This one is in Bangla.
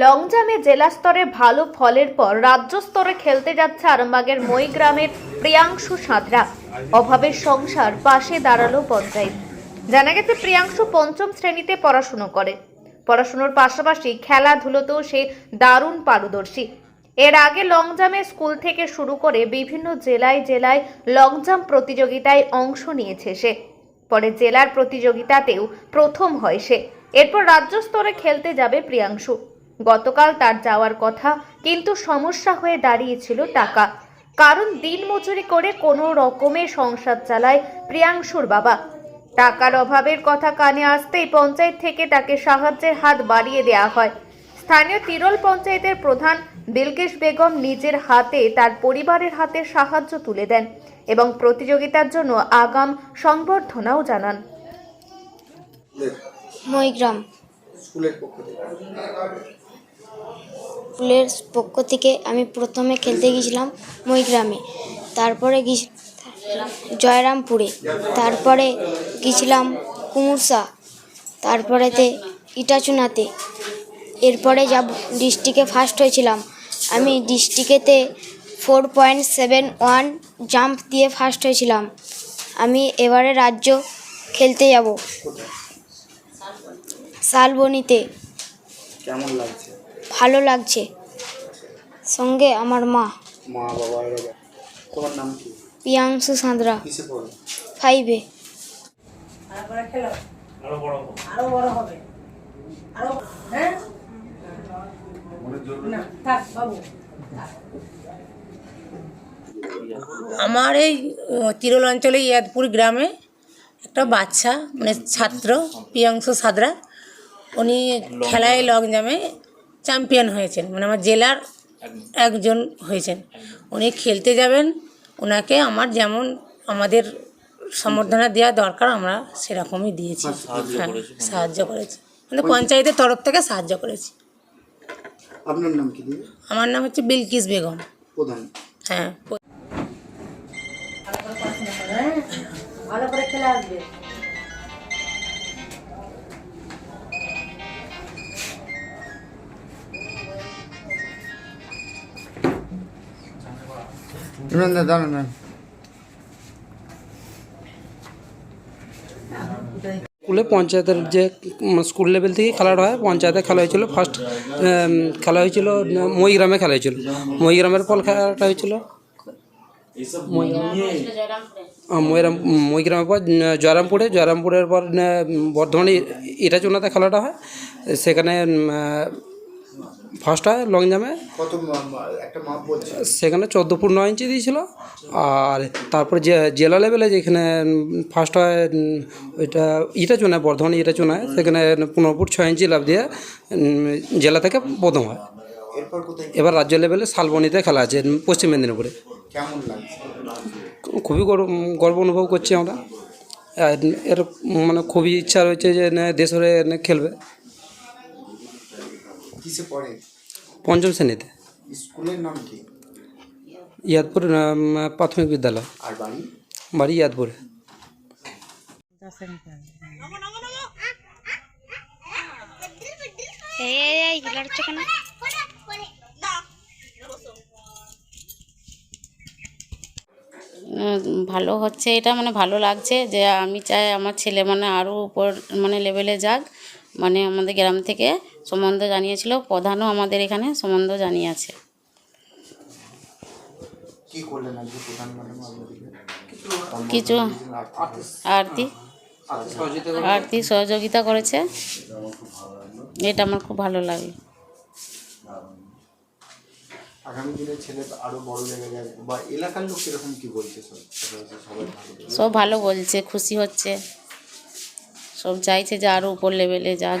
লং জাম্পে জেলা স্তরে ভালো ফলের পর রাজ্য স্তরে খেলতে যাচ্ছে আরামবাগের মই গ্রামের প্রিয়াংশু সাঁতরা। অভাবের সংসার পাশে দাঁড়াল পঞ্চায়েত। জানা গেছে, প্রিয়াংশু পঞ্চম শ্রেণীতে পড়াশুনো করে। পড়াশুনোর পাশাপাশি খেলাধুলোতেও সে দারুণ পারদর্শী। এর আগে লং জাম্পে স্কুল থেকে শুরু করে বিভিন্ন জেলায় জেলায় লং জাম্প প্রতিযোগিতায় অংশ নিয়েছে সে। পরে জেলার প্রতিযোগিতাতেও প্রথম হয় সে। এরপর রাজ্য স্তরে খেলতে যাবে প্রিয়াংশু। গতকাল তার যাওয়ার কথা, কিন্তু সমস্যা হয়ে দাঁড়িয়েছিল টাকা। কারণ দিন মজুরি করে কোনো রকমে সংসার চালায় প্রিয়াংশুর বাবা। টাকার অভাবের কথা কানে আসতেই পঞ্চায়েত থেকে তাকে সাহায্যের হাত বাড়িয়ে দেওয়া হয়। স্থানীয় তিরল পঞ্চায়েতের প্রধান বিলকিস বেগম নিজের হাতে তার পরিবারের হাতে সাহায্য তুলে দেন এবং প্রতিযোগিতার জন্য আগাম সংবর্ধনাও জানান। মইগ্রাম স্কুলের পক্ষ থেকে। স্কুলের পক্ষ থেকে আমি প্রথমে খেলতে গিয়েছিলাম মইগ্রামে তারপরে গিয়ে জয়রামপুরে তারপরে গিয়েছিলাম কুমুরসা তারপরেতে ইটাচুনাতে এরপরে যাব ডিস্ট্রিক্টে ফার্স্ট হয়েছিলাম আমি ডিস্ট্রিক্টেতে four point seven one jump দিয়ে ফার্স্ট হয়েছিলাম। আমি এবারে রাজ্য খেলতে যাব। শালবনিতে। কেমন লাগছে? ভালো লাগছে। সঙ্গে আমার মা। মা বাবা তোমার নাম কি? পিয়াংশু সাঁতরা। ফাইভে আরও বড় হবে। আরও হ্যাঁ? আমার এই তিরোল অঞ্চলে ইয়াদপুর গ্রামে একটা বাচ্চা মানে ছাত্র প্রিয়াংশু সাদরা উনি খেলায় লং জামে চ্যাম্পিয়ন হয়েছেন মানে আমার জেলার একজন হয়েছেন। উনি খেলতে যাবেন ওনাকে আমার যেমন আমাদের সম্বর্ধনা দেওয়া দরকার আমরা সেরকমই দিয়েছি। হ্যাঁ সাহায্য করেছি। মানে পঞ্চায়েতের তরফ থেকে সাহায্য করেছি। আপনার নাম কি দিদি? আমার নাম হচ্ছে বিলকিস বেগম। প্রধান। হ্যাঁ ভালো করে খেলে আসবে। দাঁড়ান। স্কুলে পঞ্চায়েতের যে স্কুল লেভেল থেকে খেলাটা হয়, পঞ্চায়েতে খেলা হয়েছিল ফার্স্ট খেলা হয়েছিল মইগ্রামে খেলা হয়েছিল। মইগ্রামের পর খেলাটা হয়েছিল। মইরাম মইগ্রামের পর জয়রামপুরে, জয়রামপুরের পর বর্ধমানে ইটাচুনাতে খেলাটা হয়। সেখানে ফার্স্ট হয় লং জামে। কত মা- মা- একটা মাপ বলছে। সেখানে চোদ্দ ফুট নয় ইঞ্চি দিয়েছিল। আর তারপরে যে জেলা লেভেলে যেখানে ফার্স্ট হয় ওইটা ইটা চুনায় বর্ধমানে ইটা চুনায় সেখানে পনেরো ফুট ছয় ইঞ্চি লাভ দিয়ে জেলা থেকে প্রথম হয়। এবার রাজ্য লেভেলে শালবনিতে খেলা আছে পশ্চিম মেদিনীপুরে। কেমন লাগছে? খুবই গর্ব গর্ব অনুভব করছি আমরা। এর মানে খুবই ইচ্ছা রয়েছে যে না খেলবে। কিসে পড়ে? পঞ্চম শ্রেণীতে। স্কুলের নাম কি? ইয়াদপুর প্রাথমিক বিদ্যালয়। আর বাড়ি? বাড়ি ইয়াদপুরে। ভালো হচ্ছে এটা মানে ভালো লাগছে যে আমি চাই আমার ছেলে মানে আরও উপর মানে লেভেলে যাক মানে আমাদের গ্রাম থেকে। সম্বন্ধ জানিয়েছিল প্রধানও আমাদের এখানে সম্বন্ধ জানিয়েছে। কিছু আরতি। আরতি সহযোগিতা করেছে। এটা আমার খুব ভালো লাগে। আগামী দিনে ছেলে আরও বড় জায়গায় যাবে। বা এলাকার লোক এরকম কি বলছে সব? ভালো বলছে। খুশি হচ্ছে। সব চাইছে যে আরও উপর লেভেলে যাক।